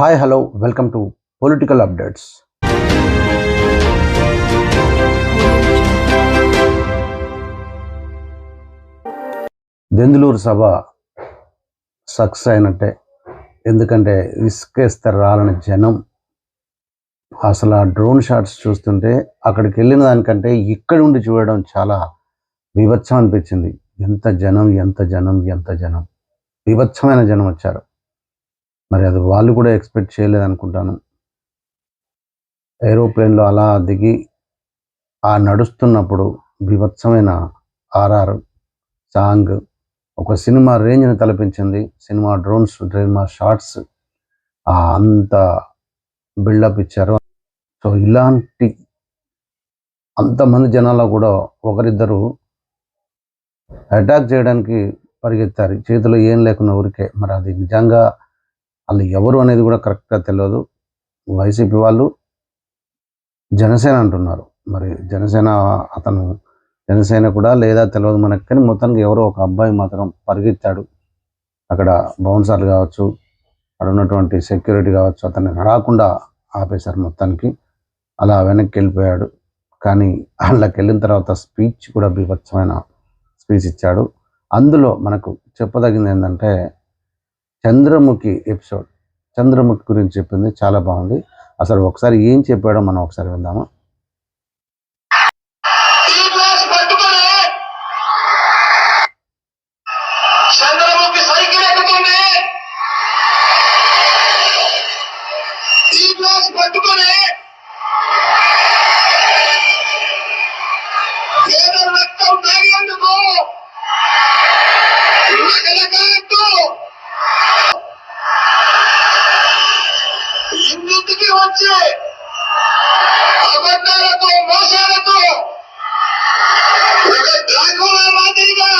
Hi hello welcome to political updates. Denduluru Sabha success అయినట్టే. ఎందుకంటే ఇసుకేస్తే రాలని జనం అసలు ఆ డ్రోన్ షాట్స్ చూస్తుంటే అక్కడికి వెళ్ళిన దానికంటే ఇక్కడ ఉండి చూడడం చాలా వివత్సం అనిపించింది. ఎంత జనం ఎంత జనం ఎంత జనం. వివత్సమైన జనం వచ్చారు. మరి అది వాళ్ళు కూడా ఎక్స్పెక్ట్ చేయలేదు అనుకుంటాను. ఏరోప్లేన్లో అలా దిగి ఆ నడుస్తున్నప్పుడు బీభత్సమైన ఆర్ఆర్ సాంగ్ ఒక సినిమా రేంజ్ని తలపించింది. సినిమా డ్రోన్స్ సినిమా షార్ట్స్ అంత బిల్డప్ ఇచ్చారు. సో ఇలాంటి అంతమంది జనాల్లో కూడా ఒకరిద్దరు అటాక్ చేయడానికి పరిగెత్తారు. చేతిలో ఏం లేకున్న ఊరికే. మరి అది నిజంగా వాళ్ళు ఎవరు అనేది కూడా కరెక్ట్గా తెలియదు వైసీపీ వాళ్ళు జనసేన అంటున్నారు. మరి జనసేన అతను జనసేన కూడా లేదా తెలియదు మనకి కానీ మొత్తానికి ఎవరో ఒక అబ్బాయి మాత్రం పరిగెత్తాడు. అక్కడ బౌన్సర్లు కావచ్చు అక్కడ ఉన్నటువంటి సెక్యూరిటీ కావచ్చు అతన్ని రాకుండా ఆపేశారు మొత్తానికి. అలా వెనక్కి వెళ్ళిపోయాడు. కానీ వాళ్ళకి వెళ్ళిన తర్వాత స్పీచ్ కూడా బీభత్సమైన స్పీచ్ ఇచ్చాడు. అందులో మనకు చెప్పదగింది ఏంటంటే చంద్రముఖి ఎపిసోడ్. చంద్రముఖి గురించి చెప్పింది చాలా బాగుంది. అసలు ఒకసారి ఏం చెప్పాడో మనం ఒకసారి విందామా? ఇంటికి వచ్చి అబద్ధాలతో మోసాలతో ఒక మాదిరిగా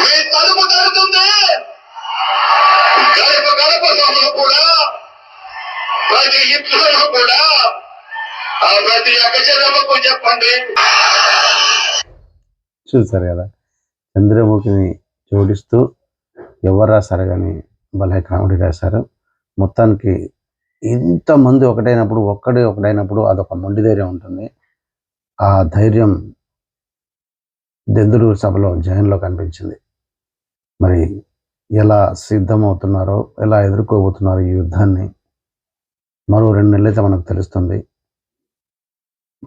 మీ తలుపు తడుతుంది గడప గడపలో కూడా ప్రతి ఇంట్లో కూడా ఆ ప్రతి అక్కచెల్లమ్మకు చెప్పండి. చూసారు కదా చంద్రముఖిని జోడిస్తూ ఎవరు రాశారు కానీ భలే కామెడీ రాశారు. మొత్తానికి ఇంతమంది ఒకటైనప్పుడు ఒక్కడే ఒకటైనప్పుడు అదొక మొండి ధైర్యం ఉంటుంది. ఆ ధైర్యం దెందుడు సభలో జైన్లో కనిపించింది. మరి ఎలా సిద్ధమవుతున్నారో ఎలా ఎదుర్కోబోతున్నారో ఈ యుద్ధాన్ని మరో రెండు నెలలైతే మనకు తెలుస్తుంది.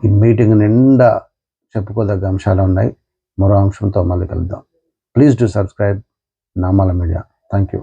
ఈ మీటింగ్ నిండా చెప్పుకోదగ్గ అంశాలు ఉన్నాయి. మరో అంశంతో మళ్ళీ కలుద్దాం. Please do subscribe Namala media. Thank you